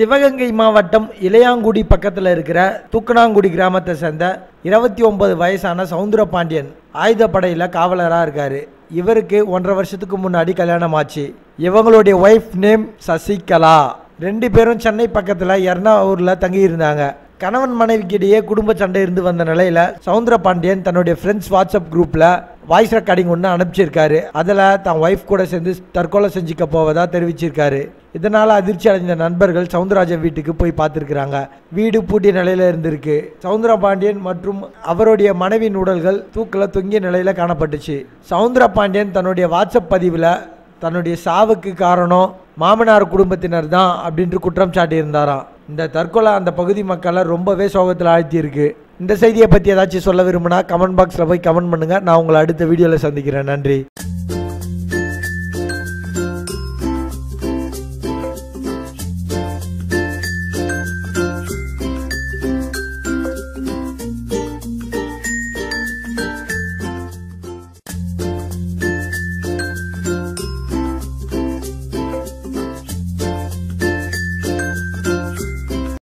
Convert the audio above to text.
சிவகங்கை மாவட்டம் இளையாங்குடி பக்கத்தில் இருக்கிற தூக்கணாங்குடி கிராமத்தை சேர்ந்த இருபத்தி ஒன்பது வயசான சவுந்தர பாண்டியன் ஆயுதப்படையில் காவலராக இருக்கார். இவருக்கு ஒன்றரை வருஷத்துக்கு முன்னாடி கல்யாணம் ஆச்சு. இவங்களுடைய ஒய்ஃப் நேம் சசிகலா. ரெண்டு பேரும் சென்னை பக்கத்தில் எர்ணாவூரில் தங்கியிருந்தாங்க கணவன் மனைவிக்கிடையே குடும்ப சண்டை இருந்து வந்த நிலையில் சவுந்தர பாண்டியன் தன்னுடைய ஃப்ரெண்ட்ஸ் வாட்ஸ்அப் குரூப்பில் வாய்ஸ் ரெக்கார்டிங் ஒன்று அனுப்பிச்சிருக்காரு. அதில் தன் ஒய்ஃப் கூட சேர்ந்து தற்கொலை செஞ்சுக்க போவதா தெரிவிச்சிருக்காரு. இதனால் அதிர்ச்சி அடைந்த நண்பர்கள் சவுந்தரராஜன் வீட்டுக்கு போய் பார்த்துருக்குறாங்க. வீடு பூட்டிய நிலையில இருந்திருக்கு. சவுந்தர பாண்டியன் மற்றும் அவருடைய மனைவியின் உடல்கள் தூக்கில் தொங்கிய நிலையில் காணப்பட்டுச்சு. சவுந்தர பாண்டியன் தன்னுடைய வாட்ஸ்அப் பதிவில் தன்னுடைய சாவுக்கு காரணம் மாமனார் குடும்பத்தினர் தான் அப்படின்ட்டு குற்றம் சாட்டியிருந்தாராம். இந்த தற்கொலை அந்த பகுதி மக்களை ரொம்பவே சோகத்தில் ஆழ்த்தியிருக்கு. இந்த செய்தியை பற்றி ஏதாச்சும் சொல்ல விரும்பினா கமெண்ட் பாக்ஸில் போய் கமெண்ட் பண்ணுங்கள் நான் உங்களை அடுத்த வீடியோவில் சந்திக்கிறேன். நன்றி.